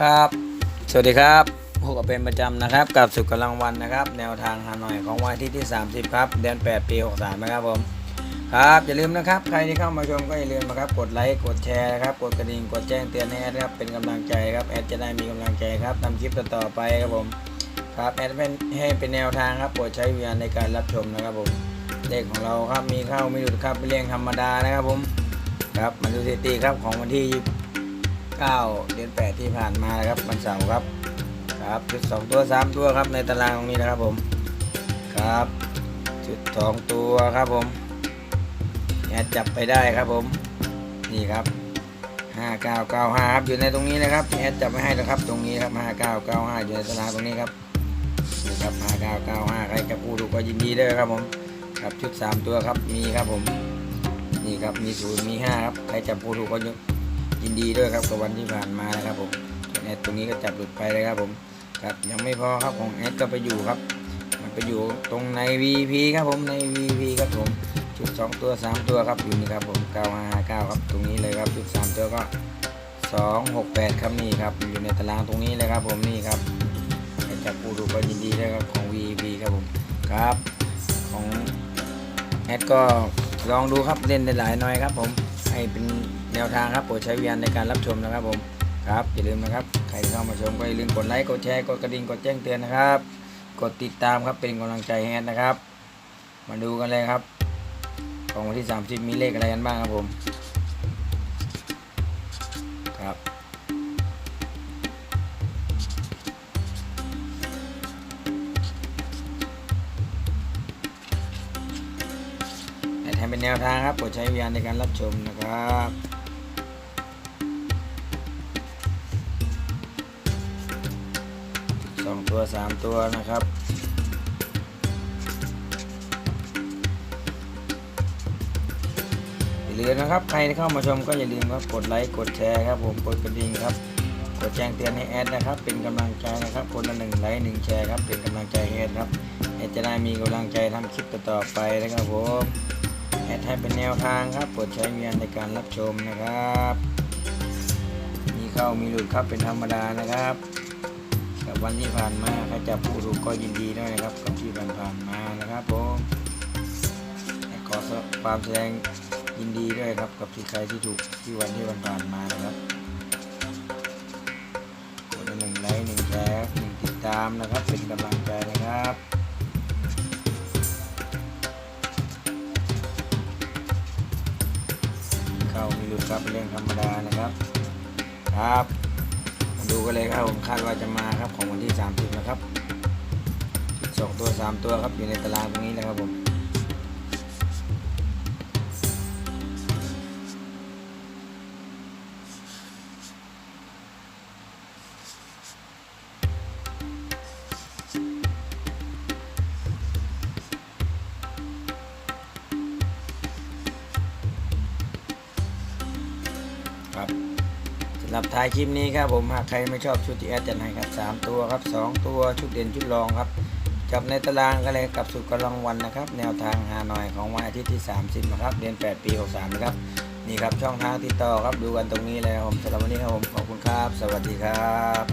ครับ สวัสดีครับพบกับเป็นประจำนะครับ กับสุขกำลังวันนะครับ แนวทางฮานอยของวันที่ที่ 30 ครับ เดือน 8 ปี 63 นะครับผม ครับ อย่าลืมนะครับ ใครที่เข้ามาชมก็อย่าลืมนะครับ กดไลค์ กดแชร์นะครับ กดกระดิ่ง กดแจ้งเตือนให้แอดครับ เป็นกำลังใจครับ แอดจะได้มีกำลังใจครับทำคลิปต่อไปครับผม ครับแอดเป็นให้เป็นแนวทางครับ โปรดใช้วิญญาณในการรับชมนะครับผม เลขของเราครับ มีเข้าม่หยุดครับเป็นเรื่องธรรมดานะครับผม ครับ มาดูสถิติครับของวันที่ 9 เดือน 8 ที่ผ่านมานะครับวันเสาร์ครับครับจุดสองตัวสามตัวครับในตารางตรงนี้นะครับผมครับจุดสองตัวครับผมแอดจับไปได้ครับผมนี่ครับห้าเก้าเก้าห้าครับอยู่ในตรงนี้นะครับแอดจับไม่ให้แล้วครับ ตรงนี้ครับห้าเก้าเก้าห้าอยู่ในตารางตรงนี้ครับนี่ครับห้าเก้าเก้าห้าใครจะพูดถูกก็ยินดีด้วยครับผมครับชุดสามตัวครับมีครับผมนี่ครับมีศูนย์มีห้าครับใครจับพูดถูกก็ ยินดีด้วยครับกับวันที่ผ่านมานะครับผมแอดตรงนี้ก็จับหลุดไปเลยครับผมครับยังไม่พอครับของแอดก็ไปอยู่ครับ มันไปอยู่ตรงใน VP ครับผมใน VP ครับผมชุด 2 ตัว 3 ตัวครับอยู่นี่ครับผม9559ครับตรงนี้เลยครับชุด 3 ตัวก็268ครับนี่ครับอยู่ในตารางตรงนี้เลยครับผมนี่ครับจับปูดูก็ยินดีด้วยครับของ VP ครับผมครับของแอดก็ลองดูครับเล่นได้หลายหน่อยครับผมให้เป็น แนวทางครับโปรดใช้วิญญาณในการรับชมนะครับผมครับอย่าลืมนะครับใครที่เข้ามาชมก็อย่าลืมกดไลค์กดแชร์กดกระดิ่งกดแจ้งเตือนนะครับ กดติดตามครับเป็นกำลังใจให้แอดนะครับ มาดูกันเลยครับของวันที่ 30 มีเลขอะไรกันบ้างครับผมครับแอดให้เป็นแนวทางครับโปรดใช้วิญญาณในการรับชมนะครับ องตัวสามตัวนะครับอย่าลืมนะครับใครที่เข้ามาชมก็อย่าลืมครับกดไลค์กดแชร์ครับผมกดกระดิ่งครับกดแจ้งเตือนให้แอดนะครับ เป็นกำลังใจนะครับ คนละหนึ่งไลค์หนึ่งแชร์ครับเป็นกำลังใจแอดครับแอดจะได้มีกำลังใจทำคลิปต่อไปนะครับผมแอดให้เป็นแนวทางครับโปรดใช้เมียนในการรับชมนะครับ มีเข้ามีหลุดครับเป็นธรรมดานะครับ วันที่ผ่านมาใครจะผู้ถูกก็ยินดีด้วยนะครับ กับที่ผ่านผ่านๆมานะครับผมขอความแสดงยินดีด้วยครับ กับที่ใครที่ถูกที่วันที่ผ่านผ่านๆมานะครับกดหนึ่งไลค์หนึ่งแชร์หนึ่งติดตามนะครับเป็นกำลังใจนะครับเข้ามีหลุดครับเป็นเรื่องธรรมดานะครับครับ ดูกันเลยครับผมคาดว่าจะมาครับของวันที่ 30 นะครับสองตัว 3 ตัวครับอยู่ในตารางตรงนี้นะครับผมครับ หรับท้ายคลิปนี้ครับผมหากใครไม่ชอบชุดที่แอดจัดให้ครับสามตัวครับสองตัวชุดเด่นชุดรองครับจับในตารางก็เลยกับสุดกำลังวันนะครับ แนวทางฮานอยของวันอาทิตย์ที่ 30 นะครับเดือน 8 ปี 63 นะครับ นี่ครับช่องทางติดต่อครับดูกันตรงนี้เลยครับผมสำหรับวันนี้ครับผมขอบคุณครับ สวัสดีครับ